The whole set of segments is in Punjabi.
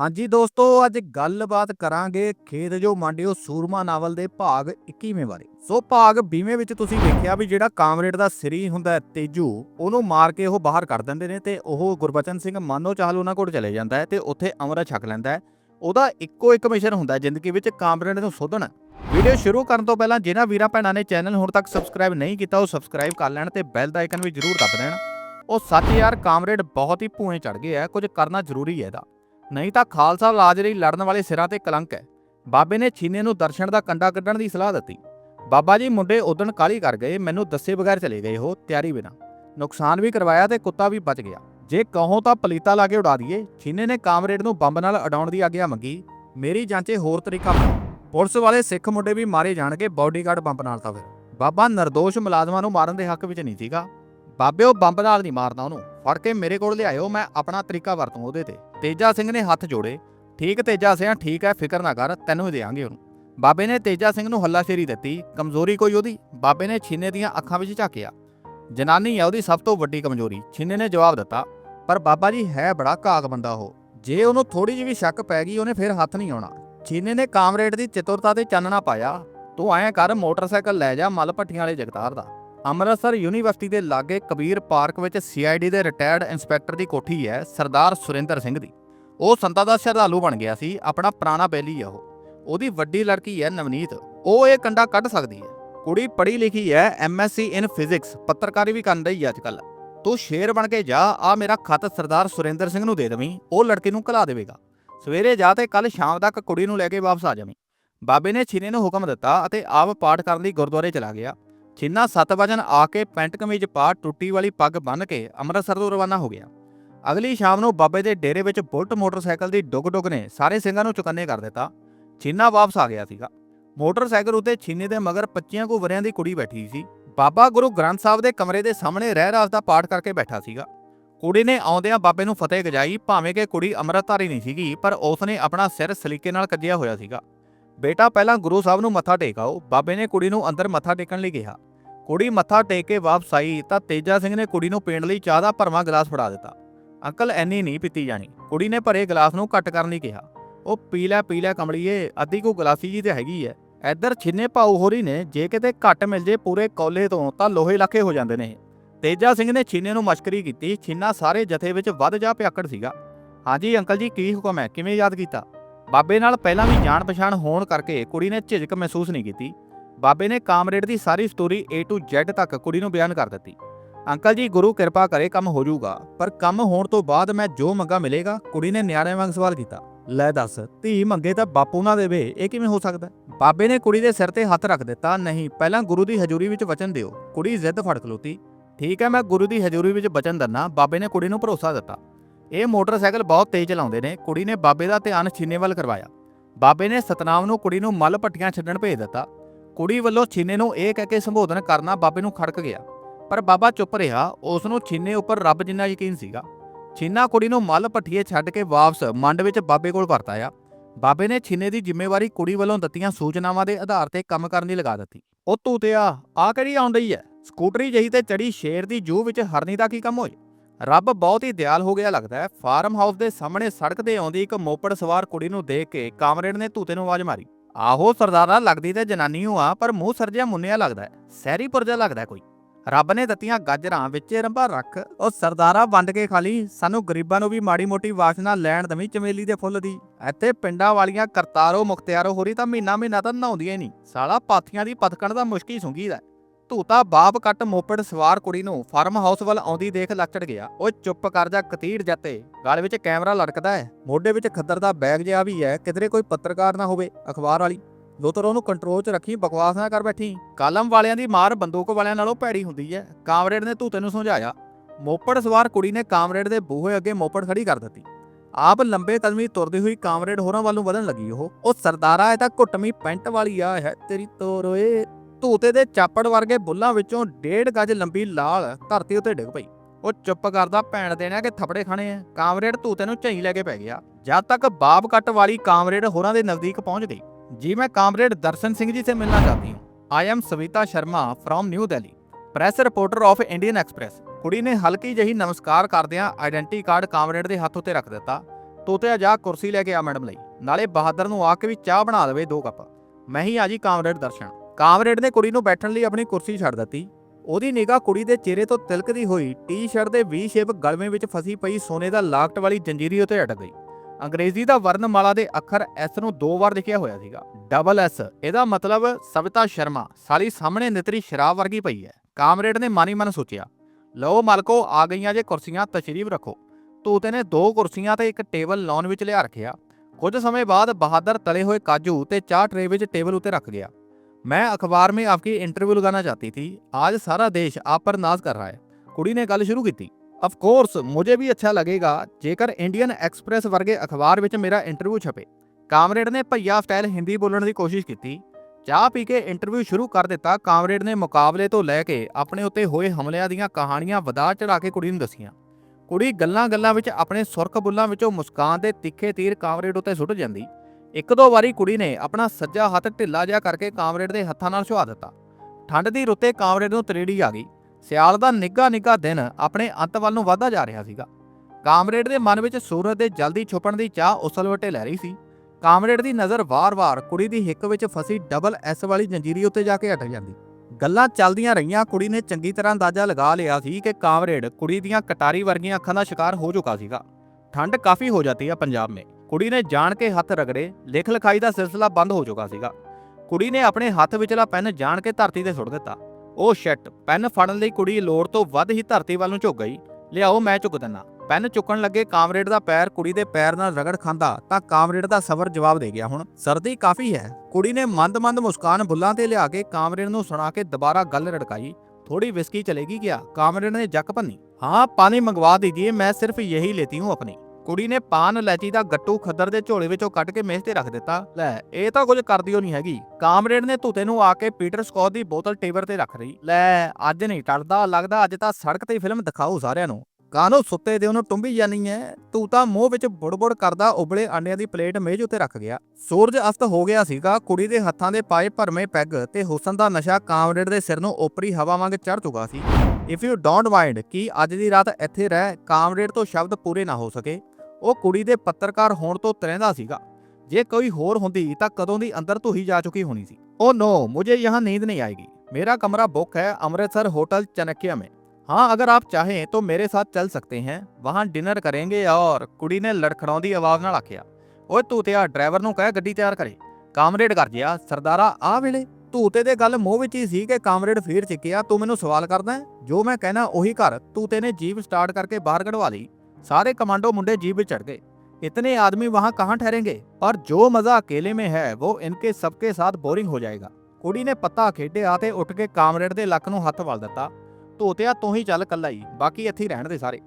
ਹਾਂਜੀ ਦੋਸਤੋ, ਅੱਜ ਗੱਲਬਾਤ ਕਰਾਂਗੇ ਖੇਤ ਜੋ ਮੰਡਿਓ ਸੂਰਮਾ ਨਾਵਲ ਦੇ ਭਾਗ 21ਵੇਂ ਬਾਰੇ। ਸੋ ਭਾਗ 20ਵੇਂ ਵਿੱਚ ਤੁਸੀਂ ਦੇਖਿਆ ਵੀ ਜਿਹੜਾ ਕਾਮਰੇਡ ਦਾ ਸਰੀ ਹੁੰਦਾ ਤੇਜੂ, ਉਹਨੂੰ ਮਾਰ ਕੇ ਉਹ ਬਾਹਰ ਕੱਢ ਦਿੰਦੇ ਨੇ ਤੇ ਉਹ ਗੁਰਬਚਨ ਸਿੰਘ ਮਾਨੋ ਚਾਹਲ ਉਹਨਾਂ ਕੋਲ ਚਲੇ ਜਾਂਦਾ ਹੈ ਤੇ ਉੱਥੇ ਅਮਰਾ ਛਕ ਲੈਂਦਾ ਹੈ। ਉਹਦਾ ਇੱਕੋ ਇੱਕ ਮਿਸ਼ਨ ਹੁੰਦਾ ਜ਼ਿੰਦਗੀ ਵਿੱਚ ਕਾਮਰੇਡ ਨੂੰ ਸੋਧਣਾ। ਵੀਡੀਓ ਸ਼ੁਰੂ ਕਰਨ ਤੋਂ ਪਹਿਲਾਂ ਜਿਨ੍ਹਾਂ ਵੀਰਾਂ ਭੈਣਾਂ ਨੇ ਚੈਨਲ ਹੁਣ ਤੱਕ ਸਬਸਕ੍ਰਾਈਬ ਨਹੀਂ ਕੀਤਾ, ਉਹ ਸਬਸਕ੍ਰਾਈਬ ਕਰ ਲੈਣ ਤੇ ਬੈਲ ਦਾ ਆਈਕਨ ਵੀ ਜ਼ਰੂਰ ਦੱਬ ਦੇਣ। ਉਹ ਸੱਚ ਯਾਰ, ਕਾਮਰੇਡ ਬਹੁਤ ਹੀ ਭੂਏ ਚੜ ਗਏ ਆ, ਕੁਝ ਕਰਨਾ ਜ਼ਰੂਰੀ ਹੈ ਇਹਦਾ। ਨਹੀਂ ਤਾਂ ਖਾਲਸਾ ਰਾਜ ਲਈ ਲੜਨ ਵਾਲੇ ਸਿਰਾਂ ਤੇ ਕਲੰਕ ਹੈ। ਬਾਬੇ ਨੇ ਛੀਨੇ ਨੂੰ ਦਰਸ਼ਨ ਦਾ ਕੰਡਾ ਕੱਢਣ ਦੀ ਸਲਾਹ ਦਿੱਤੀ। ਬਾਬਾ ਜੀ ਮੁੰਡੇ ਉਦਣ ਕਾਲੀ ਕਰ ਗਏ, ਮੈਨੂੰ ਦੱਸੇ ਬਗੈਰ ਚਲੇ ਗਏ ਹੋ ਤਿਆਰੀ ਬਿਨਾ। ਨੁਕਸਾਨ ਵੀ ਕਰਵਾਇਆ ਤੇ ਕੁੱਤਾ ਵੀ ਬਚ ਗਿਆ। ਜੇ ਕਹੋ ਤਾਂ ਪਲੀਤਾ ਲਾ ਕੇ ਉਡਾ ਦਈਏ। ਛੀਨੇ ਨੇ ਕਾਮਰੇਡ ਨੂੰ ਬੰਬ ਨਾਲ ਉਡਾਉਣ ਦੀ ਆਗਿਆ ਮੰਗੀ। ਮੇਰੀ ਜਾਂਚੇ ਹੋਰ ਤਰੀਕਾ ਪੁਲਿਸ ਵਾਲੇ ਸਿੱਖ ਮੁੰਡੇ ਵੀ ਮਾਰੇ ਜਾਣਗੇ ਬਾਡੀਗਾਰਡ ਬੰਬ ਨਾਲ ਤਾਂ ਫਿਰ। ਬਾਬਾ ਨਿਰਦੋਸ਼ ਮੁਲਾਜ਼ਮਾਂ ਨੂੰ ਮਾਰਨ ਦੇ ਹੱਕ ਵਿੱਚ ਨਹੀਂ ਸੀਗਾ। ਬਾਬੇ ਉਹ ਬੰਬ ਨਾਲ ਨਹੀਂ ਮਾਰਦਾ ਉਹਨੂੰ। ਫੜ ਕੇ ਮੇਰੇ ਕੋਲ ਲਿਆਇਓ, ਮੈਂ ਆਪਣਾ ਤਰੀਕਾ ਵਰਤੂ ਉਹਦੇ ਤੇ। ਤੇਜਾ ਸਿੰਘ ਨੇ ਹੱਥ ਜੋੜੇ। ਠੀਕ ਤੇਜਾ ਸਿਆ, ਠੀਕ ਹੈ ਫਿਕਰ ਨਾ ਕਰ, ਤੈਨੂੰ ਹੀ ਦੇਾਂਗੇ ਉਹਨੂੰ। ਬਾਬੇ ਨੇ ਤੇਜਾ ਸਿੰਘ ਨੂੰ ਹੱਲਾਸ਼ੇਰੀ ਦਿੱਤੀ, ਕਮਜ਼ੋਰੀ ਕੋਈ ਉਹਦੀ? ਬਾਬੇ ਨੇ ਛੀਨੇ ਦੀਆਂ ਅੱਖਾਂ ਵਿੱਚ ਝਾਕਿਆ। ਜਨਾਨੀ ਹੈ ਉਹਦੀ ਸਭ ਤੋਂ ਵੱਡੀ ਕਮਜ਼ੋਰੀ, ਛੀਨੇ ਨੇ ਜਵਾਬ ਦਿੱਤਾ। ਪਰ ਬਾਬਾ ਜੀ, ਹੈ ਬੜਾ ਕਾਕ ਬੰਦਾ ਉਹ। ਜੇ ਉਹਨੂੰ ਥੋੜੀ ਜਿਹੀ ਵੀ ਸ਼ੱਕ ਪੈ ਗਈ, ਉਹਨੇ ਫਿਰ ਹੱਥ ਨਹੀਂ ਆਉਣਾ। ਛੀਨੇ ਨੇ ਕਾਮਰੇਡ ਦੀ ਚਤੁਰਤਾ ਤੇ ਚਾਨਣਾ ਪਾਇਆ। ਤੂੰ ਐਂ ਕਰ, ਮੋਟਰਸਾਈਕਲ ਲੈ ਜਾ, ਮਲ ਭੱਟੀਆਂ ਵਾਲੇ ਜਗਤਾਰ ਦਾ। ਅੰਮ੍ਰਿਤਸਰ ਯੂਨੀਵਰਸਿਟੀ ਦੇ ਲਾਗੇ ਕਬੀਰ ਪਾਰਕ ਵਿੱਚ ਸੀਆਈਡੀ ਦੇ ਰਿਟਾਇਰਡ ਇੰਸਪੈਕਟਰ ਦੀ ਕੋਠੀ ਹੈ, ਸਰਦਾਰ ਸੁਰਿੰਦਰ ਸਿੰਘ ਦੀ। ਉਹ ਸੰਤਾਂ ਦਾ ਸ਼ਰਧਾਲੂ ਬਣ ਗਿਆ ਸੀ, ਆਪਣਾ ਪੁਰਾਣਾ ਬੈਲੀ ਆ ਉਹ। ਉਹਦੀ ਵੱਡੀ ਲੜਕੀ ਹੈ ਨਵਨੀਤ। ਉਹ ਇਹ ਕੰਡਾ ਕੱਢ ਸਕਦੀ ਹੈ। ਕੁੜੀ ਪੜ੍ਹੀ ਲਿਖੀ ਹੈ ਐਮਐਸਸੀ ਇਨ ਫਿਜ਼ਿਕਸ ਪੱਤਰਕਾਰੀ ਵੀ ਕਰਨ ਰਹੀ ਅੱਜ ਕੱਲ ਤੂੰ ਸ਼ੇਰ ਬਣ ਕੇ ਜਾ, ਆ ਮੇਰਾ ਖਤ ਸਰਦਾਰ ਸੁਰਿੰਦਰ ਸਿੰਘ ਨੂੰ ਦੇ ਦੇਵੀਂ, ਉਹ ਲੜਕੀ ਨੂੰ ਘਲਾ ਦੇਵੇਗਾ। ਸਵੇਰੇ ਜਾ ਤੇ ਕੱਲ ਸ਼ਾਮ ਤੱਕ ਕੁੜੀ ਨੂੰ ਲੈ ਕੇ ਵਾਪਸ ਆ ਜਾਵੀਂ। ਬਾਬੇ ਨੇ ਛੀਨੇ ਨੂੰ ਹੁਕਮ ਦਿੱਤਾ ਅਤੇ ਆਪ ਪਾਠ ਕਰਨ ਲਈ ਗੁਰਦੁਆਰੇ ਚਲਾ ਗਿਆ। ਛਿੰਨਾ ਸੱਤ ਵਜਨ ਆ ਕੇ ਪੈਂਟ ਕਮੀਜ਼ ਪਾ ਟੁੱਟੀ ਵਾਲੀ ਪੱਗ ਬੰਨ੍ਹ ਕੇ ਅੰਮ੍ਰਿਤਸਰ ਤੋਂ ਰਵਾਨਾ ਹੋ ਗਿਆ। ਅਗਲੀ ਸ਼ਾਮ ਨੂੰ ਬਾਬੇ ਦੇ ਡੇਰੇ ਵਿੱਚ ਬੁਲਟ ਮੋਟਰਸਾਈਕਲ ਦੀ ਡੁੱਗ ਡੁੱਗ ਨੇ ਸਾਰੇ ਸਿੰਘਾਂ ਨੂੰ ਚੁਕੰਨੇ ਕਰ ਦਿੱਤਾ ਛਿੰਨਾ ਵਾਪਸ ਆ ਗਿਆ ਸੀਗਾ। ਮੋਟਰਸਾਈਕਲ ਉੱਤੇ ਛਿੰਨੇ ਦੇ ਮਗਰ 25 ਕੁ ਵਰਿਆਂ ਦੀ ਕੁੜੀ ਬੈਠੀ ਸੀ। ਬਾਬਾ ਗੁਰੂ ਗ੍ਰੰਥ ਸਾਹਿਬ ਦੇ ਕਮਰੇ ਦੇ ਸਾਹਮਣੇ ਰਹਿ ਰਾਸ ਦਾ ਪਾਠ ਕਰਕੇ ਬੈਠਾ ਸੀਗਾ। ਕੁੜੀ ਨੇ ਆਉਂਦਿਆਂ ਬਾਬੇ ਨੂੰ ਫਤਿਹ ਗਜਾਈ, ਭਾਵੇਂ ਕਿ ਕੁੜੀ ਅੰਮ੍ਰਿਤਧਾਰੀ ਨਹੀਂ ਸੀਗੀ, ਪਰ ਉਸ ਨੇ ਆਪਣਾ ਸਿਰ ਸਲੀਕੇ ਨਾਲ ਕੱਜਿਆ ਹੋਇਆ ਸੀਗਾ। ਬੇਟਾ ਪਹਿਲਾਂ ਗੁਰੂ ਸਾਹਿਬ ਨੂੰ ਮੱਥਾ ਟੇਕਾਓ ਬਾਬੇ ਨੇ ਕੁੜੀ ਨੂੰ ਅੰਦਰ ਮੱਥਾ ਟੇਕਣ ਲਈ ਕਿਹਾ। ਕੁੜੀ ਮੱਥਾ ਟੇਕ ਕੇ ਵਾਪਸ ਆਈ ਤਾਂ ਤੇਜਾ ਸਿੰਘ ਨੇ ਕੁੜੀ ਨੂੰ ਪੀਣ ਲਈ ਚਾਹ ਦਾ ਭਰਵਾਂ ਗਲਾਸ ਫੜਾ ਦਿੱਤਾ। ਅੰਕਲ ਐਨੀ ਨਹੀਂ ਪੀਤੀ ਜਾਣੀ। ਕੁੜੀ ਨੇ ਭਰੇ ਗਲਾਸ ਨੂੰ ਘੱਟ ਕਰਨ ਲਈ ਕਿਹਾ। ਉਹ ਪੀ ਲੈ ਪੀ ਲੈ ਕਮਲੀਏ, ਅੱਧੀ ਕੋ ਗਲਾਸੀ ਜੀ ਤੇ ਹੈਗੀ ਐ। ਇੱਧਰ ਛਿੰਨੇ ਭਾਊ ਹੋਰੀ ਨੇ ਜੇ ਕਿਤੇ ਘੱਟ ਮਿਲ ਜੇ ਪੂਰੇ ਕੌਲੇ ਤੋਂ ਤਾਂ ਲੋਹੇ ਲਾਖੇ ਹੋ ਜਾਂਦੇ ਨੇ ਤੇਜਾ ਸਿੰਘ ਨੇ ਛਿੰਨੇ ਨੂੰ ਮਸ਼ਕਰੀ ਕੀਤੀ। ਛਿੰਨਾ ਸਾਰੇ ਜਥੇ ਵਿੱਚ ਵੱਧ ਜਾ ਪਿਆਕੜ ਸੀਗਾ। ਹਾਂਜੀ ਅੰਕਲ ਜੀ, ਕੀ ਹੁਕਮ ਹੈ ਕਿਵੇਂ ਯਾਦ ਕੀਤਾ? ਬਾਬੇ ਨਾਲ ਪਹਿਲਾਂ ਵੀ ਜਾਣ ਪਛਾਣ ਹੋਣ ਕਰਕੇ ਕੁੜੀ ਨੇ ਝਿਜਕ ਮਹਿਸੂਸ ਨਹੀਂ ਕੀਤੀ। ਬਾਬੇ ਨੇ ਕਾਮਰੇਡ ਦੀ ਸਾਰੀ ਸਟੋਰੀ A to Z ਤੱਕ ਕੁੜੀ ਨੂੰ ਬਿਆਨ ਕਰ ਦਿੱਤੀ। ਅੰਕਲ ਜੀ, ਗੁਰੂ ਕਿਰਪਾ ਕਰੇ ਕੰਮ ਹੋ ਜਾਊਗਾ, ਪਰ ਕੰਮ ਹੋਣ ਤੋਂ ਬਾਅਦ ਮੈਂ ਜੋ ਮੰਗਾ ਮਿਲੇਗਾ, ਕੁੜੀ ਨੇ ਨਿਆਣੇ ਵਾਂਗ ਸਵਾਲ ਕੀਤਾ। ਲੈ ਦੱਸ, ਧੀ ਮੰਗੇ ਤਾਂ ਬਾਪੂ ਨਾ ਦੇਵੇ, ਇਹ ਕਿਵੇਂ ਹੋ ਸਕਦਾ? ਬਾਬੇ ਨੇ ਕੁੜੀ ਦੇ ਸਿਰ ਤੇ ਹੱਥ ਰੱਖ ਦਿੱਤਾ, ਨਹੀਂ, ਪਹਿਲਾਂ ਗੁਰੂ ਦੀ ਹਜ਼ੂਰੀ ਵਿੱਚ ਵਚਨ ਦਿਓ। ਕੁੜੀ ਜ਼ਿੱਦ ਫੜਕ ਖਲੋਤੀ। ਠੀਕ ਹੈ, ਮੈਂ ਗੁਰੂ ਦੀ ਹਜ਼ੂਰੀ ਵਿੱਚ ਵਚਨ ਦਿੰਨਾ ਬਾਬੇ ਨੇ ਕੁੜੀ ਨੂੰ ਭਰੋਸਾ ਦਿੱਤਾ। ਇਹ ਮੋਟਰਸਾਈਕਲ ਬਹੁਤ ਤੇਜ਼ ਚਲਾਉਂਦੇ ਨੇ, ਕੁੜੀ ਨੇ ਬਾਬੇ ਦਾ ਧਿਆਨ ਛੀਨੇ ਵੱਲ ਕਰਵਾਇਆ। ਬਾਬੇ ਨੇ ਸਤਨਾਮ ਨੂੰ ਕੁੜੀ ਨੂੰ ਮੱਲ ਪੱਟੀਆਂ ਛੱਡਣ ਭੇਜ ਦਿੱਤਾ। ਕੁੜੀ ਵੱਲੋਂ ਛੀਨੇ ਨੂੰ ਇਹ ਕਹਿ ਕੇ ਸੰਬੋਧਨ ਕਰਨਾ ਬਾਬੇ ਨੂੰ ਖੜਕ ਗਿਆ। ਪਰ ਬਾਬਾ ਚੁੱਪ ਰਿਹਾ ਉਸ ਨੂੰ ਛੀਨੇ ਉੱਪਰ ਰੱਬ ਜਿੰਨਾ ਯਕੀਨ ਸੀਗਾ। ਛੀਨਾ ਕੁੜੀ ਨੂੰ ਮੱਲ ਪੱਠੀਏ ਛੱਡ ਕੇ ਵਾਪਸ ਮੰਡ ਵਿੱਚ ਬਾਬੇ ਕੋਲ ਪਰਤ ਆਇਆ। ਬਾਬੇ ਨੇ ਛੀਨੇ ਦੀ ਜ਼ਿੰਮੇਵਾਰੀ ਕੁੜੀ ਵੱਲੋਂ ਦਿੱਤੀਆਂ ਸੂਚਨਾਵਾਂ ਦੇ ਆਧਾਰ ਤੇ ਕੰਮ ਕਰਨ ਦੀ ਲਗਾ ਦਿੱਤੀ। ਉਹ ਤੂਤਿਆ, ਆ ਕਿਹੜੀ ਆਉਂਦੀ ਹੈ ਸਕੂਟਰੀ ਜਹੀ ਤੇ ਚੜੀ ਸ਼ੇਰ ਦੀ ਜੂਹ ਵਿੱਚ ਹਰਨੀ ਦਾ ਕੀ ਕੰਮ ਹੋਏ? ਰੱਬ ਬਹੁਤ ਹੀ ਦਿਆਲ ਹੋ ਗਿਆ ਲੱਗਦਾ ਹੈ। ਫਾਰਮ ਹਾਊਸ ਦੇ ਸਾਹਮਣੇ ਸੜਕ ਤੇ ਆਉਂਦੀ ਇੱਕ ਮੋਪੜ ਸਵਾਰ ਕੁੜੀ ਨੂੰ ਦੇਖ ਕੇ ਕਾਮਰੇਡ ਨੇ ਤੂਤੇ ਨੂੰ ਆਵਾਜ਼ ਮਾਰੀ। ਆਹੋ ਸਰਦਾਰਾ ਲੱਗਦੀ ਤੇ ਜਨਾਨੀ ਓ ਆ, ਪਰ ਮੂੰਹ ਸਰਜਿਆ ਮੁੰਨਿਆ ਲੱਗਦਾ ਹੈ, ਸਹਿਰੀ ਪੁਰਜਾ ਲੱਗਦਾ ਕੋਈ। ਰੱਬ ਨੇ ਦਿੱਤੀਆਂ ਗਾਜਰਾਂ ਵਿੱਚ ਰੰਭਾ ਰੱਖ, ਉਹ ਸਰਦਾਰਾ ਵੰਡ ਕੇ ਖਾਲੀ ਸਾਨੂੰ ਗਰੀਬਾਂ ਨੂੰ ਵੀ ਮਾੜੀ ਮੋਟੀ ਵਾਸਨਾ ਲੈਣ ਦਵੀਂ ਚਮੇਲੀ ਦੇ ਫੁੱਲ ਦੀ। ਇੱਥੇ ਪਿੰਡਾਂ ਵਾਲੀਆਂ ਕਰਤਾਰੋ ਮੁਖਤਿਆਰੋ ਹੋਰੀ ਤਾਂ ਮਹੀਨਾ ਮਹੀਨਾ ਤਾਂ ਨਹਾਉਂਦੀਆਂ ਹੀ ਨਹੀਂ, ਸਾਲਾ ਪਾਥੀਆਂ ਦੀ ਪਤਕਣ ਦਾ ਮੁਸ਼ਕੀ ਸੁੰਗੀਦਾ ਧੂਤਾ ਬਾਪ ਕੱਟ ਮੋਪੜ ਸਵਾਰ ਕੁੜੀ ਨੂੰ ਫਾਰਮ ਹਾਊਸ ਵੱਲ ਆਉਂਦੀ ਦੇਖ ਲੱਚੜ ਗਿਆ। ਓਏ ਚੁੱਪ ਕਰ ਜਾ ਕਤੀੜ ਜੱਤੇ, ਗਲ ਵਿੱਚ ਕੈਮਰਾ ਲਟਕਦਾ ਹੈ। ਮੋਢੇ ਵਿੱਚ ਖੱਦਰ ਦਾ ਬੈਗ ਜਿਹਾ ਵੀ ਹੈ, ਕਿਧਰੇ ਕੋਈ ਪੱਤਰਕਾਰ ਨਾ ਹੋਵੇ, ਅਖਬਾਰ ਵਾਲੀ। ਲੋਤਰ ਉਹਨੂੰ ਕੰਟਰੋਲ 'ਚ ਰੱਖੀ, ਬਕਵਾਸ ਨਾ ਕਰ ਬੈਠੀ। ਕਾਲਮ ਵਾਲਿਆਂ ਦੀ ਮਾਰ ਬੰਦੂਕ ਵਾਲਿਆਂ ਨਾਲੋਂ ਭੈੜੀ ਹੁੰਦੀ ਹੈ, ਕਾਮਰੇਡ ਨੇ ਧੂਤੇ ਨੂੰ ਸਮਝਾਇਆ ਮੋਪੜ ਸਵਾਰ ਕੁੜੀ ਨੇ ਕਾਮਰੇਡ ਦੇ ਬੂਹੇ ਅੱਗੇ ਮੋਪੜ ਖੜੀ ਕਰ ਦਿੱਤੀ। ਆਪ ਲੰਬੇ ਕਦਮੀ ਤੁਰਦੀ ਹੋਈ ਕਾਮਰੇਡ ਹੋਰਾਂ ਵੱਲ ਨੂੰ ਵਧਣ ਲੱਗੀ। ਉਹ ਉਹ ਸਰਦਾਰਾ, ਇਹ ਤਾਂ ਘੁੱਟਮੀ ਪੈਂਟ ਵਾਲੀ ਆ, ਹੈ ਤੇਰੀ ਤੋਰ ਓਏ। ਧੂਤੇ ਦੇ ਚਾਪੜ ਵਰਗੇ ਬੁੱਲਾਂ ਵਿੱਚੋਂ ਡੇਢ ਗਜ ਲੰਬੀ ਲਾਲ ਧਰਤੀ ਉੱਤੇ ਡਿੱਗ ਪਈ। ਉਹ ਚੁੱਪ ਕਰਦਾ ਭੈਣ ਦੇਣਾ ਕਿ ਥਪੜੇ ਖਾਣੇ ਆ। ਕਾਮਰੇਡ ਧੂਤੇ ਨੂੰ ਝਈ ਲੈ ਕੇ ਪੈ ਗਿਆ। ਜਦ ਤੱਕ ਬਾਬ ਕੱਟ ਵਾਲੀ ਕਾਮਰੇਡ ਹੋਰਾਂ ਦੇ ਨਜ਼ਦੀਕ ਪਹੁੰਚ ਗਈ। ਜੀ, ਮੈਂ ਕਾਮਰੇਡ ਦਰਸ਼ਨ ਸਿੰਘ ਜੀ ਸੇ ਮਿਲਣਾ ਚਾਹਤੀ ਹੂੰ। I am Savita Sharma from New Delhi press reporter of Indian Express ਕੁੜੀ ਨੇ ਹਲਕੀ ਜਹੀ ਨਮਸਕਾਰ ਕਰਦਿਆਂ ਆਇਡੈਂਟੀ ਕਾਰਡ ਕਾਮਰੇਡ ਦੇ ਹੱਥ ਉੱਤੇ ਰੱਖ ਦਿੱਤਾ। ਤੋਤੇ ਜਾ ਕੁਰਸੀ ਲੈ ਕੇ ਆ ਮੈਡਮ ਲਈ। ਨਾਲੇ ਬਹਾਦਰ ਨੂੰ ਆ ਕੇ ਵੀ ਚਾਹ ਬਣਾ ਦੇਵੇ ਦੋ ਕੱਪ। ਮੈਂ ਹੀ ਆ ਜੀ ਕਾਮਰੇਡ ਦਰਸ਼ਨ। ਕਾਮਰੇਡ ਨੇ ਕੁੜੀ ਨੂੰ ਬੈਠਣ ਲਈ ਆਪਣੀ ਕੁਰਸੀ ਛੱਡ ਦਿੱਤੀ। ਉਹਦੀ ਨਿਗਾਹ ਕੁੜੀ ਦੇ ਚਿਹਰੇ ਤੋਂ ਤਿਲਕਦੀ ਹੋਈ ਟੀ-ਸ਼ਰਟ ਦੇ ਵੀ ਸ਼ੇਪ ਗਲਵੇਂ ਵਿੱਚ ਫਸੀ ਪਈ ਸੋਨੇ ਦਾ ਲਾਕਟ ਵਾਲੀ ਜੰਜੀਰੀ ਉੱਤੇ ਅਟਕ ਗਈ। ਅੰਗਰੇਜ਼ੀ ਦਾ ਵਰਣਮਾਲਾ ਦੇ ਅੱਖਰ ਐਸ ਨੂੰ ਦੋ ਵਾਰ ਲਿਖਿਆ ਹੋਇਆ ਸੀਗਾ। ਡਬਲ ਐਸ ਇਹਦਾ ਮਤਲਬ ਸਵਿਤਾ ਸ਼ਰਮਾ, ਸਾਲੀ ਸਾਹਮਣੇ ਨਿਤਰੀ ਸ਼ਰਾਬ ਵਰਗੀ ਪਈ ਹੈ। ਕਾਮਰੇਡ ਨੇ ਮਾਨੀ ਮਨ ਸੋਚਿਆ, ਲਓ ਮਾਲਕੋ, ਆ ਗਈਆਂ ਜੇ ਕੁਰਸੀਆਂ, ਤਸ਼ਰੀਫ ਰੱਖੋ। ਤੂਤੇ ਨੇ ਦੋ ਕੁਰਸੀਆਂ ਤੇ ਇੱਕ ਟੇਬਲ ਲਾਉਣ ਵਿੱਚ ਲਿਆ ਰੱਖਿਆ। ਕੁਝ ਸਮੇਂ ਬਾਅਦ ਬਹਾਦਰ ਤਲੇ ਹੋਏ ਕਾਜੂ ਤੇ ਚਾਹ ਟਰੇ ਵਿੱਚ ਟੇਬਲ ਉੱਤੇ ਰੱਖ ਗਿਆ। मैं अखबार में आपकी इंटरव्यू लगाना चाहती थी आज सारा देश आप पर नाज कर रहा है ਕੁੜੀ ਨੇ ਗੱਲ ਸ਼ੁਰੂ ਕੀਤੀ ਆਫ ਕੋਰਸ ਮੁਝੇ ਵੀ ਅੱਛਾ ਲੱਗੇਗਾ ਜੇਕਰ ਇੰਡੀਅਨ ਐਕਸਪ੍ਰੈਸ ਵਰਗੇ ਅਖਬਾਰ ਵਿੱਚ ਮੇਰਾ ਇੰਟਰਵਿਊ ਛਪੇ ਕਾਮਰੇਡ ਨੇ ਭਈਆ ਸਟਾਈਲ ਹਿੰਦੀ ਬੋਲਣ ਦੀ ਕੋਸ਼ਿਸ਼ ਕੀਤੀ ਚਾਹ ਪੀ ਕੇ ਇੰਟਰਵਿਊ ਸ਼ੁਰੂ ਕਰ ਦਿੱਤਾ ਕਾਮਰੇਡ ਨੇ ਮੁਕਾਬਲੇ ਤੋਂ ਲੈ ਕੇ ਆਪਣੇ ਉੱਤੇ ਹੋਏ ਹਮਲਿਆਂ ਦੀਆਂ ਕਹਾਣੀਆਂ ਵਧਾ ਚੜਾ ਕੇ ਕੁੜੀ ਨੂੰ ਦੱਸੀਆਂ ਕੁੜੀ ਗੱਲਾਂ-ਗੱਲਾਂ ਵਿੱਚ ਆਪਣੇ ਸੁਰਖ ਬੁੱਲਾਂ ਵਿੱਚੋਂ ਮੁਸਕਾਨ ਦੇ ਤਿੱਖੇ ਤੀਰ ਕਾਮਰੇਡ ਉੱਤੇ ਸੁੱਟ ਜਾਂਦੀ ਇੱਕ ਦੋ ਵਾਰੀ ਕੁੜੀ ਨੇ ਆਪਣਾ ਸੱਜਾ ਹੱਥ ਢਿੱਲਾ ਜਿਹਾ ਕਰਕੇ ਕਾਮਰੇਡ ਦੇ ਹੱਥਾਂ ਨਾਲ ਛੁਆ ਦਿੱਤਾ। ਠੰਡ ਦੀ ਰੁੱਤੇ ਕਾਮਰੇਡ ਨੂੰ ਤਰੇੜੀ ਆ ਗਈ। ਸਿਆਲ ਦਾ ਨਿੱਘਾ ਨਿੱਘਾ ਦਿਨ ਆਪਣੇ ਅੰਤ ਵੱਲ ਨੂੰ ਵਧਦਾ ਜਾ ਰਿਹਾ ਸੀਗਾ। ਕਾਮਰੇਡ ਦੇ ਮਨ ਵਿੱਚ ਸੂਰਜ ਦੇ ਜਲਦੀ ਛੁਪਣ ਦੀ ਚਾਹ ਉਸਲਵਟੇ ਲੈ ਰਹੀ ਸੀ। ਕਾਮਰੇਡ ਦੀ ਨਜ਼ਰ ਵਾਰ-ਵਾਰ ਕੁੜੀ ਦੀ ਹਿੱਕ ਵਿੱਚ ਫਸੀ ਡਬਲ ਐਸ ਵਾਲੀ ਜੰਜੀਰੀ ਉੱਤੇ ਜਾ ਕੇ ਅਟਕ ਜਾਂਦੀ। ਗੱਲਾਂ ਚੱਲਦੀਆਂ ਰਹੀਆਂ, ਕੁੜੀ ਨੇ ਚੰਗੀ ਤਰ੍ਹਾਂ ਅੰਦਾਜ਼ਾ ਲਗਾ ਲਿਆ ਸੀ ਕਿ ਕਾਮਰੇਡ ਕੁੜੀ ਦੀਆਂ ਕਟਾਰੀ ਵਰਗੀਆਂ ਅੱਖਾਂ ਦਾ ਸ਼ਿਕਾਰ ਹੋ ਚੁੱਕਾ ਸੀਗਾ। ਠੰਡ ਕਾਫੀ ਹੋ ਜਾਂਦੀ ਹੈ ਪੰਜਾਬ ਮੇ ਕੁੜੀ ਨੇ ਜਾਣ ਕੇ ਹੱਥ ਰਗੜੇ ਲਿਖ ਲਿਖਾਈ ਦਾ ਸਿਲਸਿਲਾ ਬੰਦ ਹੋ ਚੁੱਕਾ ਸੀਗਾ। ਕੁੜੀ ਨੇ ਆਪਣੇ ਹੱਥ ਵਿਚਲਾ ਪੈਨ ਜਾਣ ਕੇ ਧਰਤੀ ਤੇ ਸੁੱਟ ਦਿੱਤਾ। ਉਹ ਸ਼ਿਟ, ਪੈਨ ਫੜਨ ਲਈ ਕੁੜੀ ਲੋੜ ਤੋਂ ਵੱਧ ਹੀ ਧਰਤੀ ਵੱਲ ਨੂੰ ਝੁਕ ਗਈ। ਲਿਆਓ, ਮੈਂ ਚੁੱਕ ਦਿੰਨਾ ਪੈਨ ਚੁੱਕਣ ਲੱਗੇ ਕਾਮਰੇਡ ਦਾ ਪੈਰ ਕੁੜੀ ਦੇ ਪੈਰ ਨਾਲ ਰਗੜ ਖਾਂਦਾ ਤਾਂ ਕਾਮਰੇਡ ਦਾ ਸਬਰ ਜਵਾਬ ਦੇ ਗਿਆ, ਹੁਣ ਸਰਦੀ ਕਾਫੀ ਹੈ। ਕੁੜੀ ਨੇ ਮੰਦ-ਮੰਦ ਮੁਸਕਾਨ ਬੁੱਲਾਂ ਤੇ ਲਿਆ ਕੇ ਕਾਮਰੇਡ ਨੂੰ ਸੁਣਾ ਕੇ ਦੁਬਾਰਾ ਗੱਲ ਰੜਕਾਈ। ਥੋੜੀ ਵਿਸਕੀ ਚਲੇਗੀ ਗਿਆ ਕਾਮਰੇਡ ਨੇ ਜੱਕ ਭੰਨੀ, ਹਾਂ, ਪਾਣੀ ਮੰਗਵਾ ਦੀਜੀਏ, ਮੈਂ ਸਿਰਫ ਇਹੀ ਲੇਤੀ ਹੂੰ ਆਪਣੀ। ਕੁੜੀ ਨੇ ਪਾਨ ਇਲਾਇਚੀ ਦਾ ਗੱਟੂ ਖੱਦਰ ਦੇ ਝੋਲੇ ਵਿੱਚੋਂ ਕੱਢ ਕੇ ਮੇਜ਼ ਤੇ ਰੱਖ ਦਿੱਤਾ। ਲੈ, ਇਹ ਤਾਂ ਕੁਝ ਕਰਦੀਓ ਨਹੀਂ ਹੈਗੀ। ਕਾਮਰੇਡ ਨੇ ਧੂਤੇ ਨੂੰ ਆ ਕੇ ਪੀਟਰ ਸਕੌਟ ਦੀ ਬੋਤਲ ਟੇਬਲ ਤੇ ਰੱਖ ਰਹੀ ਲੈ, ਅੱਜ ਨਹੀਂ ਟੜਦਾ ਲੱਗਦਾ ਅੱਜ ਤਾਂ ਸੜਕ ਤੇ ਫਿਲਮ ਦਿਖਾਓ ਸਾਰਿਆਂ ਨੂੰ। ਕਾਹਨੂੰ ਸੁੱਤੇ ਦੇ ਉਹਨੂੰ ਟੁੰਬੀ ਜਾਨੀ ਐ? ਤੂੰ ਤਾਂ ਮੂੰਹ ਵਿੱਚ ਬੁੜਬੁੜ ਕਰਦਾ ਉਬਲੇ ਆਂਡਿਆਂ ਦੀ ਪਲੇਟ ਮੇਜ਼ ਉੱਤੇ ਰੱਖ ਗਿਆ। ਸੂਰਜ ਅਸਤ ਹੋ ਗਿਆ ਸੀਗਾ, ਕੁੜੀ ਦੇ ਹੱਥਾਂ ਦੇ ਪਾਏ ਭਰਮੇ ਪੈਗ ਤੇ ਹੁਸਨ ਦਾ ਨਸ਼ਾ ਕਾਮਰੇਡ ਦੇ ਸਿਰ ਨੂੰ ਓਪਰੀ ਹਵਾ ਵਾਂਗ ਚੜ ਚੁੱਕਾ ਸੀ। ਇਫ ਯੂ ਡੋਂਟ ਮਾਈਂਡ ਕਿ ਅੱਜ ਦੀ ਰਾਤ ਇੱਥੇ ਰਹਿ ਕਾਮਰੇਡ ਤੋਂ ਸ਼ਬਦ ਪੂਰੇ ਨਾ ਹੋ ਸਕੇ? ਉਹ ਕੁੜੀ ਦੇ ਪੱਤਰਕਾਰ ਹੋਣ ਤੋਂ ਤਰਹਿੰਦਾ ਸੀਗਾ ਜੇ ਕੋਈ ਹੋਰ ਹੁੰਦੀ ਤਾਂ ਕਦੋਂ ਦੀ ਅੰਦਰ ਧੂਹੀ ਜਾ ਚੁੱਕੀ ਹੋਣੀ ਸੀ ਓ ਨੋ मुझे यहाँ नींद नहीं आएगी मेरा कमरा बुक है अमृतसर होटल चनकिया में हाँ अगर आप चाहें तो मेरे साथ चल सकते हैं वहाँ डिनर करेंगे और ਕੁੜੀ ਨੇ ਲੜਖੜਾਉਂਦੀ ਆਵਾਜ਼ ਨਾਲ ਆਖਿਆ ਓਏ ਤੂਤਿਆ ਡਰਾਈਵਰ ਨੂੰ ਕਹਿ ਗੱਡੀ ਤਿਆਰ ਕਰੇ ਕਾਮਰੇਡ ਕਰ ਜਿਆ ਸਰਦਾਰਾ ਆ ਵੇਲੇ ਤੂਤੇ ਦੇ ਗੱਲ ਮੂੰਹ ਵਿੱਚ ਹੀ ਸੀ ਕਿ ਕਾਮਰੇਡ ਫੇਰ ਚਿੱਕਿਆ ਤੂੰ ਮੈਨੂੰ ਸਵਾਲ ਕਰਦਾ ਹੈ? ਜੋ ਮੈਂ ਕਹਿਣਾ ਉਹੀ ਕਰ ਤੂਤੇ ਨੇ ਜੀਪ ਸਟਾਰਟ ਕਰਕੇ ਬਾਹਰ ਕਢਵਾ ਲਈ सारे कमांडो मुंडे जीप पे चढ़ गए इतने आदमी वहां कहां ठहरेंगे पर जो मजा अकेले में है वो इनके सबके साथ बोरिंग हो जाएगा ਕੁੜੀ ਨੇ ਪੱਤਾ ਖੇਡਿਆ ਤੇ ਉੱਠ ਕੇ ਕਾਮਰੇਡ ਦੇ ਲੱਕ ਨੂੰ ਹੱਥ ਵੱਲ ਦਿੱਤਾ ਧੋਤਿਆ ਤੂੰ ਹੀ ਚੱਲ ਕੱਲਾ ਹੀ ਬਾਕੀ ਇੱਥੇ ਹੀ ਰਹਿਣ ਦੇ ਸਾਰੇ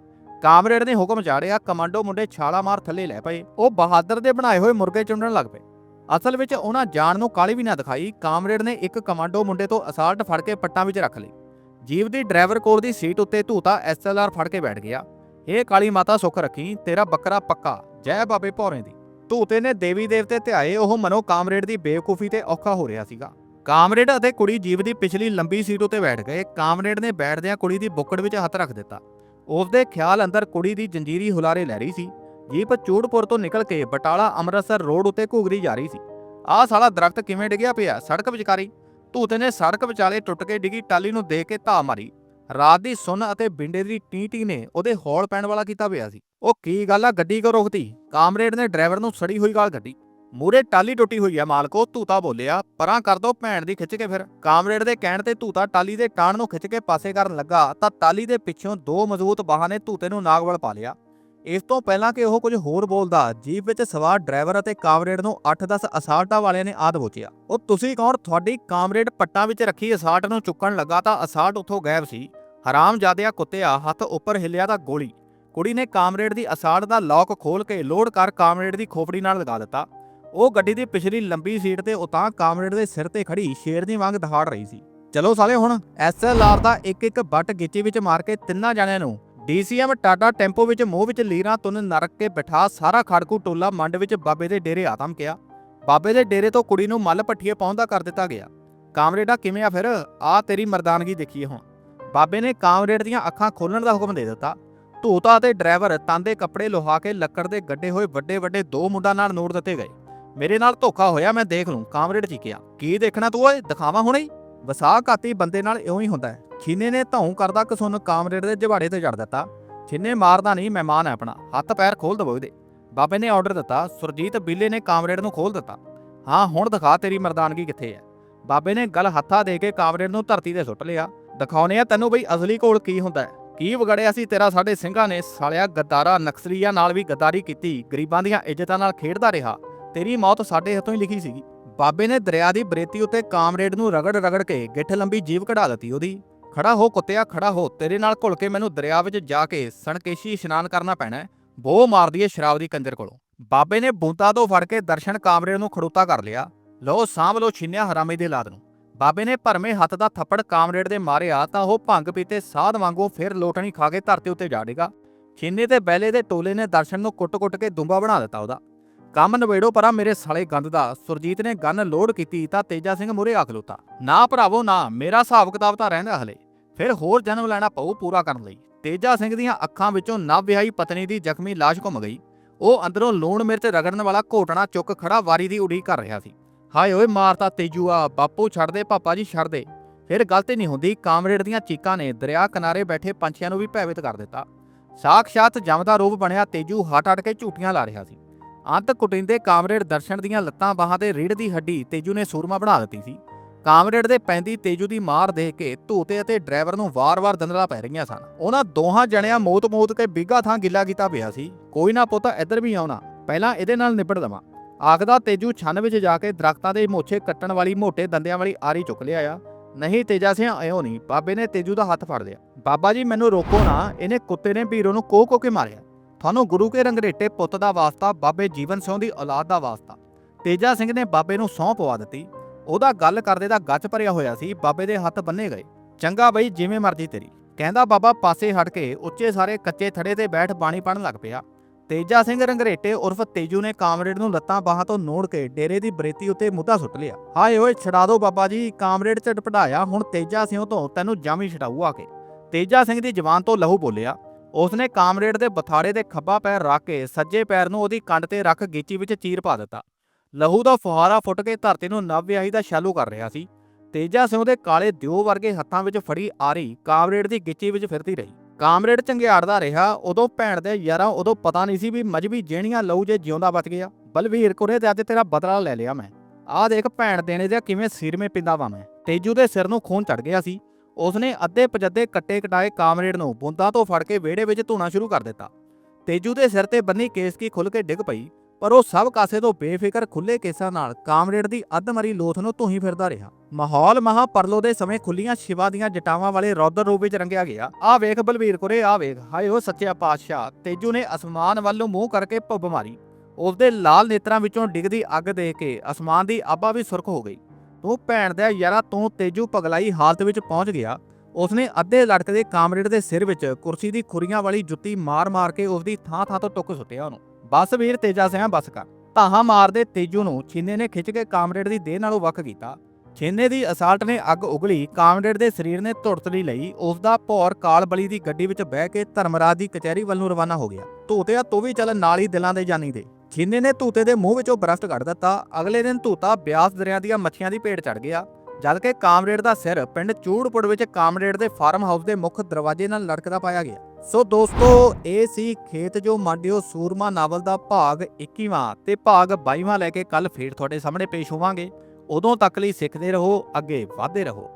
ਕਾਮਰੇਡ ਨੇ ਹੁਕਮ ਚਾੜਿਆ ਕਮਾਂਡੋ ਮੁੰਡੇ ਛਾਲਾ ਮਾਰ ਥੱਲੇ ਲੈ ਪਏ ਉਹ ਬਹਾਦਰ ਦੇ ਬਣਾਏ ਹੋਏ ਮੁਰਗੇ ਚੁੰਡਣ ਲੱਗ ਪਏ ਅਸਲ ਵਿੱਚ ਉਹਨਾਂ ਜਾਣ ਨੂੰ ਕਾਲੀ ਵੀ ਨਾ ਦਿਖਾਈ ਕਾਮਰੇਡ ਨੇ ਇੱਕ ਕਮਾਂਡੋ ਮੁੰਡੇ ਤੋਂ ਅਸਾਲਟ ਫੜ ਕੇ ਪੱਟਾਂ ਵਿੱਚ ਰੱਖ ਲਈ ਜੀਪ ਦੀ ਡਰਾਈਵਰ ਕੋਲ ਦੀ ਸੀਟ ਉੱਤੇ ਧੂਤਾ ਐਸਐਲਆਰ ਫੜ ਕੇ ਬੈਠ ਗਿਆ ਇਹ ਕਾਲੀ ਮਾਤਾ, ਸੁੱਖ ਰੱਖੀ, ਤੇਰਾ ਬੱਕਰਾ ਪੱਕਾ, ਜੈ ਬਾਬੇ ਭੌਰੇ ਦੀ। ਧੂਤੇ ਨੇ ਦੇਵੀ ਦੇਵਤੇ ਧਿਆਏ, ਉਹ ਮਨੋ ਕਾਮਰੇਡ ਦੀ ਬੇਵਕੂਫੀ ਤੇ ਔਖਾ ਹੋ ਰਿਹਾ ਸੀਗਾ। ਕਾਮਰੇਡ ਅਤੇ ਕੁੜੀ ਜੀਪ ਦੀ ਪਿਛਲੀ ਲੰਬੀ ਸੀਟ ਉੱਤੇ ਬੈਠ ਗਏ। ਕਾਮਰੇਡ ਨੇ ਬੈਠਦਿਆਂ ਕੁੜੀ ਦੀ ਬੁੱਕੜ ਵਿੱਚ ਹੱਥ ਰੱਖ ਦਿੱਤਾ। ਉਸ ਦੇ ਖਿਆਲ ਅੰਦਰ ਕੁੜੀ ਦੀ ਜੰਜੀਰੀ ਹੁਲਾਰੇ ਲੈ ਰਹੀ ਸੀ। ਜੀਪ ਚੂੜਪੁਰ ਤੋਂ ਨਿਕਲ ਕੇ ਬਟਾਲਾ ਅੰਮ੍ਰਿਤਸਰ ਰੋਡ ਉੱਤੇ ਘੂਗਰੀ ਜਾ ਰਹੀ ਸੀ। ਆਹ ਸਾਲਾ ਦਰਖਤ ਕਿਵੇਂ ਡਿੱਗਿਆ ਪਿਆ, ਸੜਕ ਵਿਚਕਾਰੀ? ਧੂਤੇ ਨੇ ਸੜਕ ਵਿਚਾਲੇ ਟੁੱਟ ਕੇ ਡਿੱਗੀ ਟਾਲੀ ਨੂੰ ਦੇਖ ਕੇ ਧਾ ਮਾਰੀ। ਰਾਤ ਦੀ ਸੁੰਨ ਅਤੇ ਬਿੰਡੇ ਦੀ ਟੀਟੀ ਨੇ ਉਹਦੇ ਹੌਲ ਪੈਣ ਵਾਲਾ ਕੀਤਾ ਪਿਆ ਸੀ। ਉਹ ਕੀ ਗੱਲ ਆ, ਗੱਡੀ ਕਿਉਂ ਰੋਕਤੀ ਕਾਮਰੇਡ ਨੇ ਡਰਾਈਵਰ ਨੂੰ ਸੜੀ ਹੋਈ ਗਾਲ ਕੱਢੀ। ਮੂਰੇ ਟਾਲੀ ਟੁੱਟੀ ਹੋਈ ਆ ਮਾਲਕੋ ਧੂਤਾ ਬੋਲਿਆ, ਪਰਾਂ ਕਰ ਦੋ, ਭੈਣ ਦੀ ਖਿੱਚ ਕੇ ਫਿਰ। ਕਾਮਰੇਡ ਦੇ ਕਹਿਣ ਤੇ ਧੂਤਾ ਟਾਲੀ ਦੇ ਟਾਣ ਨੂੰ ਖਿੱਚ ਕੇ ਪਾਸੇ ਕਰਨ ਲੱਗਾ, ਤਾਂ ਟਾਲੀ ਦੇ ਪਿੱਛੋਂ ਦੋ ਮਜ਼ਬੂਤ ਬਾਹਾਂ ਨੇ ਧੂਤੇ ਨੂੰ ਨਾਗਵਲ ਪਾ ਲਿਆ। ਇਸ ਤੋਂ ਪਹਿਲਾਂ ਕਿ ਉਹ ਕੁਝ ਹੋਰ ਬੋਲਦਾ, ਜੀਪ ਵਿੱਚ ਸਵਾਰ ਡਰਾਈਵਰ ਅਤੇ ਕਾਮਰੇਡ ਨੂੰ 8-10 ਅਸਾਲਟਾਂ ਵਾਲਿਆਂ ਨੇ ਆਦ ਬੋਚਿਆ ਉਹ, ਤੁਸੀਂ ਕੌਣ? ਤੁਹਾਡੀ ਕਾਮਰੇਡ ਪੱਟਾਂ ਵਿੱਚ ਰੱਖੀ ਅਸਾਲਟ ਨੂੰ ਚੁੱਕਣ ਲੱਗਾ ਤਾਂ ਅਸਾਲਟ ਉੱਥੋਂ ਗਾਇਬ ਸੀ। ਹਰਾਮ ਜਾਦਿਆ ਕੁੱਤਿਆ ਹੱਥ ਉੱਪਰ ਹਿੱਲਿਆ ਤਾਂ ਗੋਲੀ। ਕੁੜੀ ਨੇ ਕਾਮਰੇਡ ਦੀ ਅਸਾੜ ਦਾ ਲੌਕ ਖੋਲ ਕੇ ਲੋਡ ਕਰ ਕਾਮਰੇਡ ਦੀ ਖੋਪੜੀ ਨਾਲ ਲਗਾ ਦਿੱਤਾ। ਉਹ ਗੱਡੀ ਦੀ ਪਿਛਲੀ ਲੰਬੀ ਸੀਟ ਤੇ ਉਤਾਂ ਕਾਮਰੇਡ ਦੇ ਸਿਰ ਤੇ ਖੜੀ ਸ਼ੇਰ ਦੀ ਵਾਂਗ ਦਹਾੜ ਰਹੀ ਸੀ। ਚਲੋ ਸਾਲੇ, ਹੁਣ ਐਸਐਲਆਰ ਦਾ ਇੱਕ ਇੱਕ ਬੱਟ ਗਿੱਚੀ ਵਿੱਚ ਮਾਰ ਕੇ ਤਿੰਨਾਂ ਜਣਿਆਂ ਨੂੰ ਡੀਸੀਐਮ ਟਾਟਾ ਟੈਂਪੋ ਵਿੱਚ ਮੂੰਹ ਵਿੱਚ ਲੀਰਾਂ ਤੁੰਨ ਨਰਕ ਕੇ ਬਿਠਾ ਸਾਰਾ ਖੜਕੂ ਟੋਲਾ ਮੰਡ ਵਿੱਚ ਬਾਬੇ ਦੇ ਡੇਰੇ ਆਤਮ ਕਿਆ ਬਾਬੇ ਦੇ ਡੇਰੇ ਤੋਂ ਕੁੜੀ ਨੂੰ ਮੱਲ ਪੱਠੀਏ ਪਹੁੰਚਦਾ ਕਰ ਦਿੱਤਾ ਗਿਆ। ਕਾਮਰੇਡਾ ਕਿਵੇਂ ਆ ਫਿਰ? ਆ ਤੇਰੀ ਮਰਦਾਨਗੀ ਦੇਖੀਏ ਹੁਣ। ਬਾਬੇ ਨੇ ਕਾਮਰੇਡ ਦੀਆਂ ਅੱਖਾਂ ਖੋਲਣ ਦਾ ਹੁਕਮ ਦੇ ਦਿੱਤਾ। ਧੂਤਾ ਤੇ ਡਰਾਈਵਰ ਤਾਂਦੇ ਕੱਪੜੇ ਲੋਹਾ ਕੇ ਲੱਕੜ ਦੇ ਗੱਡੇ ਹੋਏ ਵੱਡੇ ਵੱਡੇ ਦੋ ਮੁੰਡਾਂ ਨਾਲ ਨੋਟ ਦਿੱਤੇ ਗਏ। ਮੇਰੇ ਨਾਲ ਧੋਖਾ ਹੋਇਆ, ਮੈਂ ਦੇਖ ਲੂੰ, ਕਾਮਰੇਡ ਚੀਕਿਆ ਕੀ ਦੇਖਣਾ ਤੂੰ ਓਏ? ਦਿਖਾਵਾ ਹੁਣੇ ਹੀ? ਵਸਾ ਘਾਤੀ ਬੰਦੇ ਨਾਲ ਇਉਂ ਹੀ ਹੁੰਦਾ ਹੈ। ਛੀਨੇ ਨੇ ਧੌਂ ਕਰਦਾ ਕਸੁੰਨ ਕਾਮਰੇਡ ਦੇ ਜਵਾੜੇ ਤੇ ਜੜ ਦਿੱਤਾ। ਛੀਨੇ ਮਾਰਦਾ ਨਹੀਂ, ਮਹਿਮਾਨ ਹੈ ਆਪਣਾ। ਹੱਥ ਪੈਰ ਖੋਲ ਦਵੋ ਇਹਦੇ। ਬਾਬੇ ਨੇ ਆਰਡਰ ਦਿੱਤਾ, ਸੁਰਜੀਤ ਬਿੱਲੇ ਨੇ ਕਾਮਰੇਡ ਨੂੰ ਖੋਲ ਦਿੱਤਾ। ਹਾਂ, ਹੁਣ ਦਿਖਾ ਤੇਰੀ ਮਰਦਾਨਗੀ ਕਿੱਥੇ ਹੈ? ਬਾਬੇ ਨੇ ਗਲ ਹੱਥਾ ਦੇ ਕੇ ਕਾਮਰੇਡ ਨੂੰ ਧਰਤੀ ਤੇ ਸੁੱਟ ਲਿਆ। ਦਿਖਾਉਨੇ ਆ ਤੈਨੂੰ ਬਈ ਅਸਲੀ ਕੋਲ ਕੀ ਹੁੰਦਾ ਹੈ? ਕੀ ਵਿਗੜਿਆ ਸੀ ਤੇਰਾ? ਸਾਡੇ ਸਿੰਘਾਂ ਨੇ ਸਾਲਿਆ ਗੱਦਾਰਾ ਨਕਸਲੀਆਂ ਨਾਲ ਵੀ ਗੱਦਾਰੀ ਕੀਤੀ, ਗਰੀਬਾਂ ਦੀਆਂ ਇੱਜ਼ਤਾਂ ਨਾਲ ਖੇਡਦਾ ਰਿਹਾ। ਤੇਰੀ ਮੌਤ ਸਾਡੇ ਹੱਥੋਂ ਹੀ ਲਿਖੀ ਸੀਗੀ। ਬਾਬੇ ਨੇ ਦਰਿਆ ਦੀ ਬਰੇਤੀ ਉੱਤੇ ਕਾਮਰੇਡ ਨੂੰ ਰਗੜ ਰਗੜ ਕੇ ਗਿੱਠ ਲੰਬੀ ਜੀਵ ਕਢਾ ਦਿੱਤੀ ਉਹਦੀ। ਖੜਾ ਹੋ ਕੁੱਤਿਆ, ਖੜਾ ਹੋ। ਤੇਰੇ ਨਾਲ ਘੁਲ ਕੇ ਮੈਨੂੰ ਦਰਿਆ ਵਿੱਚ ਜਾ ਕੇ ਸਣਕੇਸ਼ੀ ਇਸ਼ਨਾਨ ਕਰਨਾ ਪੈਣਾ ਹੈ। ਬੋ ਮਾਰਦੀ ਏ ਸ਼ਰਾਬ ਦੀ ਕੰਜਰ ਕੋਲੋਂ। ਬਾਬੇ ਨੇ ਬੂੰਤਾ ਤੋਂ ਫੜ ਕੇ ਦਰਸ਼ਨ ਕਾਮਰੇਡ ਨੂੰ ਖੜੂਤਾ ਕਰ ਲਿਆ। ਲੋ ਸਾਂਭ ਲੋ ਛਿੰਨਿਆ ਹਰਾਮੀ ਦੇ ਲਾਦ ਨੂੰ। ਬਾਬੇ ਨੇ ਭਰਮੇ ਹੱਥ ਦਾ ਥੱਪੜ ਕਾਮਰੇਡ ਦੇ ਮਾਰਿਆ ਤਾਂ ਉਹ ਭੰਗ ਪੀਤੇ ਸਾਧ ਵਾਂਗੂ ਫਿਰ ਲੋਟਣੀ ਖਾ ਕੇ ਧਰਤੀ ਉੱਤੇ ਜਾ ਡੇਗਾ। ਛਿੰਨੇ ਤੇ ਬੈਲੇ ਦੇ ਟੋਲੇ ਨੇ ਦਰਸ਼ਨ ਨੂੰ ਕੁੱਟ-ਕੁੱਟ ਕੇ ਦੁੰਬਾ ਬਣਾ ਦਿੱਤਾ ਉਹਦਾ। ਕੰਮ ਨਵੇੜੋ ਪਰਾਂ ਮੇਰੇ ਸਾਲੇ ਗੰਦ ਦਾ, ਸੁਰਜੀਤ ਨੇ ਗੰਨ ਲੋਡ ਕੀਤੀ ਤਾਂ ਤੇਜਾ ਸਿੰਘ ਮੁਰੇ ਆ ਖਲੋਤਾ ਨਾ ਭਰਾਵੋ, ਨਾ, ਮੇਰਾ ਹਿਸਾਬ ਕਿਤਾਬ ਤਾਂ ਰਹਿੰਦਾ ਹਲੇ। ਫਿਰ ਹੋਰ ਜਨਮ ਲੈਣਾ ਪਊ ਪੂਰਾ ਕਰਨ ਲਈ। ਤੇਜਾ ਸਿੰਘ ਦੀਆਂ ਅੱਖਾਂ ਵਿੱਚੋਂ ਨਵ ਵਿਆਹੀ ਪਤਨੀ ਦੀ ਜ਼ਖਮੀ ਲਾਸ਼ ਘੁੰਮ ਗਈ। ਉਹ ਅੰਦਰੋਂ ਲੂਣ ਮਿਰਚ ਰਗੜਨ ਵਾਲਾ ਘੋਟਣਾ ਚੁੱਕ ਖੜਾ ਵਾਰੀ ਦੀ ਉਡੀਕ ਕਰ ਰਿਹਾ ਸੀ। ਹਾਏ ਓਏ ਮਾਰਤਾ ਤੇਜੂ ਆ, ਬਾਪੂ ਛੱਡ ਦੇ, ਪਾਪਾ ਜੀ ਛੱਡ ਦੇ। ਫਿਰ ਗਲਤੀ ਨਹੀਂ ਹੁੰਦੀ, ਕਾਮਰੇਡ ਦੀਆਂ ਚੀਕਾਂ ਨੇ ਦਰਿਆ ਕਿਨਾਰੇ ਬੈਠੇ ਪੰਛੀਆਂ ਨੂੰ ਵੀ ਭੈਵਿਤ ਕਰ ਦਿੱਤਾ। ਸਾਖਸ਼ਾਤ ਜਮਦਾ ਰੂਪ ਬਣਿਆ ਤੇਜੂ ਹਟ ਹਟ ਕੇ ਝੂਟੀਆਂ ਲਾ ਰਿਹਾ ਸੀ। ਅੰਤ ਕੁਟਿੰਦੇ ਕਾਮਰੇਡ ਦਰਸ਼ਨ ਦੀਆਂ ਲੱਤਾਂ ਬਾਹਾਂ ਤੇ ਰੀੜ ਦੀ ਹੱਡੀ ਤੇਜੂ ਨੇ ਸੂਰਮਾ ਬਣਾ ਦਿੱਤੀ ਸੀ। ਕਾਮਰੇਡ ਦੇ ਪੈਂਦੀ ਤੇਜੂ ਦੀ ਮਾਰ ਦੇਖ ਕੇ ਧੂਤੇ ਅਤੇ ਡਰਾਈਵਰ ਨੂੰ ਵਾਰ-ਵਾਰ ਦੰਦਲਾ ਪੈ ਰਹੀਆਂ ਸਨ। ਉਹਨਾਂ ਦੋਹਾਂ ਜਣਿਆਂ ਮੌਤ ਮੋਤ ਕੇ ਬਿੱਗਾ ਥਾਂ ਗਿੱਲਾ ਕੀਤਾ ਪਿਆ ਸੀ। ਕੋਈ ਨਾ ਪੁੱਤ ਇੱਧਰ ਵੀ ਆਉਣਾ, ਪਹਿਲਾਂ ਇਹਦੇ ਨਾਲ ਨਿਬੜ ਦਵਾਂ ਆਖਦਾ ਤੇਜੂ ਛੰਨ ਵਿੱਚ ਜਾ ਕੇ ਦਰਖਤਾਂ ਦੇ ਮੋਛੇ ਕੱਟਣ ਵਾਲੀ ਮੋਟੇ ਦੰਦਿਆਂ ਵਾਲੀ ਆਰੀ ਚੁੱਕ ਲਿਆ ਆ ਨਹੀਂ ਤੇਜਾ ਸਿੰਘ ਐਓ ਨਹੀਂ। ਬਾਬੇ ਨੇ ਤੇਜੂ ਦਾ ਹੱਥ ਫੜ ਲਿਆ। ਬਾਬਾ ਜੀ, ਮੈਨੂੰ ਰੋਕੋ ਨਾ। ਇਹਨੇ ਕੁੱਤੇ ਨੇ ਵੀਰੋ ਨੂੰ ਕੋਹ ਕੋ ਕੇ ਮਾਰਿਆ। ਤੁਹਾਨੂੰ ਗੁਰੂ ਕੇ ਰੰਗਰੇਟੇ ਪੁੱਤ ਦਾ ਵਾਸਤਾ, ਬਾਬੇ ਜੀਵਨ ਸਿੰਘ ਦੀ ਔਲਾਦ ਦਾ ਵਾਸਤਾ। ਤੇਜਾ ਸਿੰਘ ਨੇ ਬਾਬੇ ਨੂੰ ਸਹੁੰ ਪਵਾ ਦਿੱਤੀ। ਉਹਦਾ ਗੱਲ ਕਰਦੇ ਦਾ ਗੱਚ ਭਰਿਆ ਹੋਇਆ ਸੀ। ਬਾਬੇ ਦੇ ਹੱਥ ਬੰਨੇ ਗਏ। ਚੰਗਾ ਬਈ, ਜਿਵੇਂ ਮਰਜ਼ੀ ਤੇਰੀ। ਕਹਿੰਦਾ ਬਾਬਾ, ਪਾਸੇ ਹਟ ਕੇ ਉੱਚੇ ਸਾਰੇ ਕੱਚੇ ਥੜੇ ਤੇ ਬੈਠ, ਬਾਣੀ ਪੜਨ ਲੱਗ ਪਿਆ। ਤੇਜਾ ਸਿੰਘ ਰੰਗਰੇਟੇ ਉਰਫ ਤੇਜੂ ਨੇ ਕਾਮਰੇਡ ਨੂੰ ਲੱਤਾਂ ਬਾਹਾਂ ਤੋਂ ਨੋੜ ਕੇ ਡੇਰੇ ਦੀ ਬਰੇਤੀ ਉੱਤੇ ਮੁੱਦਾ ਸੁੱਟ ਲਿਆ। ਹਾਏ ਓਏ, ਛਡਾ ਦੋ ਬਾਬਾ ਜੀ, ਕਾਮਰੇਡ ਝਟ ਪੜਾਇਆ ਹੁਣ ਤੇਜਾ ਸਿੰਘ ਤੋਂ ਤੈਨੂੰ ਜਾਮੀ ਛਡਾਊ ਆ ਕੇ। ਤੇਜਾ ਸਿੰਘ ਦੀ ਜਵਾਨ ਤੋਂ ਲਹੂ ਬੋਲਿਆ, ਉਸਨੇ ਕਾਮਰੇਡ ਦੇ ਬਥਾੜੇ ਤੇ ਖੱਬਾ ਪੈਰ ਰੱਖ ਕੇ ਸੱਜੇ ਪੈਰ ਨੂੰ ਉਹਦੀ ਕੰਡ ਤੇ ਰੱਖ ਗੀਚੀ ਵਿੱਚ ਚੀਰ ਪਾ ਦਿੱਤਾ। ਲਹੂ ਦਾ ਫੁਹਾਰਾ ਫੁੱਟ ਕੇ ਧਰਤੀ ਨੂੰ ਨਵ ਵਿਆਹੀ ਦਾ ਸ਼ਾਲੂ ਕਰ ਰਿਹਾ ਸੀ। ਤੇਜਾ ਸਿੰਘ ਦੇ ਕਾਲੇ ਦਿਓ ਵਰਗੇ ਹੱਥਾਂ ਵਿੱਚ ਫੜੀ ਆਰੀ ਕਾਮਰੇਡ ਦੀ ਗਿੱਚੀ ਵਿੱਚ ਫਿਰਦੀ ਰਹੀ। ਕਾਮਰੇਡ ਚੰਗਿਆੜਦਾ ਰਿਹਾ, ਉਦੋਂ ਭੈਣ ਦੇ ਯਾਰਾਂ ਉਦੋਂ ਪਤਾ ਨਹੀਂ ਸੀ ਵੀ ਮਜਬੀ ਜਿਹੜੀਆਂ ਲਊ ਜੇ ਜਿਉਂਦਾ ਬਚ ਗਿਆ। ਬਲਵੀਰ ਕੋਰੇ ਤੇ ਅੱਜ ਤੇਰਾ ਬਦਲਾ ਲੈ ਲਿਆ ਮੈਂ। ਆਹ ਦੇਖ ਭੈਣ ਦੇਣੇ ਦੇ ਕਿਵੇਂ ਸਿਰਮੇ ਪਿੰਦਾ ਵਾ ਮੈਂ। ਤੇਜੂ ਦੇ ਸਿਰ ਨੂੰ ਖੂਨ ਚੜ ਗਿਆ ਸੀ। ਉਸਨੇ ਅੱਧੇ ਪਜੱਦੇ ਕੱਟੇ ਕਟਾਏ ਕਾਮਰੇਡ ਨੂੰ ਬੁੰਦਾਂ ਤੋਂ ਫੜ ਕੇ ਵਿਹੜੇ ਵਿੱਚ ਧੂਣਾ ਸ਼ੁਰੂ ਕਰ ਦਿੱਤਾ। ਤੇਜੂ ਦੇ ਸਿਰ ਤੇ ਬੰਨੀ ਕੇਸਕੀ ਖੁੱਲ ਕੇ ਡਿੱਗ ਪਈ। ਪਰ ਉਹ ਸਭ ਕਾਸੇ ਤੋਂ ਬੇਫਿਕਰ ਖੁੱਲੇ ਕੇਸਾਂ ਨਾਲ ਕਾਮਰੇਡ ਦੀ ਅੱਧਮਰੀ ਲੋਥ ਨੂੰ ਧੂਹੀ ਫਿਰਦਾ ਰਿਹਾ। ਮਾਹੌਲ ਮਹਾ ਪਰਲੋ ਦੇ ਸਮੇਂ ਖੁੱਲੀਆਂ ਸ਼ਿਵਾ ਦੀਆਂ ਜਟਾਵਾਂ ਵਾਲੇ ਰੌਦਰ ਰੂਪ ਵਿੱਚ ਰੰਗਿਆ ਗਿਆ। ਆ ਵੇਖ ਬਲਵੀਰ ਕੋਰੇ ਆ ਵੇਖ। ਹਾਏ ਉਹ ਸੱਚਿਆ ਪਾਤਸ਼ਾਹ, ਤੇਜੂ ਨੇ ਅਸਮਾਨ ਵੱਲ ਨੂੰ ਮੂੰਹ ਕਰਕੇ ਭੁੱਬ ਮਾਰੀ। ਉਸਦੇ ਲਾਲ ਨੇਤਰਾਂ ਵਿੱਚੋਂ ਡਿੱਗਦੀ ਅੱਗ ਦੇਖ ਕੇ ਅਸਮਾਨ ਦੀ ਆਬਾ ਵੀ ਸੁਰਖ ਹੋ ਗਈ। ਤੂੰ ਭੈਣ ਦੇ ਯਾਰਾ ਤੂੰ ਤੇਜੂ ਪਗਲਾਈ ਹਾਲਤ ਵਿੱਚ ਪਹੁੰਚ ਗਿਆ। ਉਸਨੇ ਅੱਧੇ ਲੜਕਦੇ ਕਾਮਰੇਡ ਦੇ ਸਿਰ ਵਿੱਚ ਕੁਰਸੀ ਦੀ ਖੁਰੀਆਂ ਵਾਲੀ ਜੁੱਤੀ ਮਾਰ-ਮਾਰ ਕੇ ਉਸਦੀ ਥਾਂ-ਥਾਂ ਤੋਂ ਟੁੱਕ ਸੁੱਟਿਆ ਉਹਨੂੰ। ਬਸ ਵੀਰ ਤੇਜਾ ਸਿਆਂ ਬਸ ਕਰ। ਧਾਹਾਂ ਮਾਰਦੇ ਤੇਜੂ ਨੂੰ ਛੀਨੇ ਨੇ ਖਿੱਚ ਕੇ ਕਾਮਰੇਡ ਦੀ ਦੇਹ ਨਾਲੋਂ ਵੱਖ ਕੀਤਾ। ਛੀਨੇ ਦੀ ਅਸਾਲਟ ਨੇ ਅੱਗ ਉਗਲੀ, ਕਾਮਰੇਡ ਦੇ ਸਰੀਰ ਨੇ ਧੁੜਤਲੀ ਲਈ ਉਸ ਦਾ ਭੌਰ ਕਾਲ ਦੀ ਗੱਡੀ ਵਿੱਚ ਬਹਿ ਕੇ ਧਰਮਰਾਜ ਦੀ ਕਚਹਿਰੀ ਵੱਲ ਨੂੰ ਰਵਾਨਾ ਹੋ ਗਿਆ। ਧੂਤਿਆ ਤੂੰ ਵੀ ਚੱਲ ਨਾਲ ਹੀ ਦਿਲਾਂ ਦੇ ਜਾਨੀ ਦੇ। ਛੀਨੇ ਨੇ ਧੂਤੇ ਦੇ ਮੂੰਹ ਵਿੱਚੋਂ ਬਰਫਟ ਕੱਢ ਦਿੱਤਾ। ਅਗਲੇ ਦਿਨ ਧੂਤਾ ਬਿਆਸ ਦਰਿਆ ਦੀਆਂ ਮੱਛੀਆਂ ਦੀ ਭੇਟ ਚੜ ਗਿਆ। ਜਦ ਕਿ ਕਾਮਰੇਡ ਦਾ ਸਿਰ ਪਿੰਡ ਚੂੜਪੁਰ ਵਿੱਚ ਕਾਮਰੇਡ ਦੇ ਫਾਰਮ ਹਾਊਸ ਦੇ ਮੁੱਖ ਦਰਵਾਜ਼ੇ ਨਾਲ ਲਟਕਦਾ ਪਾਇਆ ਗਿਆ। ਸੋ ਦੋਸਤੋ, ਇਹ ਸੀ ਖੇਤ ਜੋ ਮਾਂਡਿਓ ਸੂਰਮਾ ਨਾਵਲ ਦਾ ਭਾਗ 21ਵਾਂ ਤੇ ਭਾਗ 22ਵਾਂ ਲੈ ਕੇ ਕੱਲ ਫੇਰ ਤੁਹਾਡੇ ਸਾਹਮਣੇ ਪੇਸ਼ ਹੋਵਾਂਗੇ। ਉਦੋਂ ਤੱਕ ਲਈ ਸਿੱਖਦੇ ਰਹੋ, ਅੱਗੇ ਵਧਦੇ ਰਹੋ।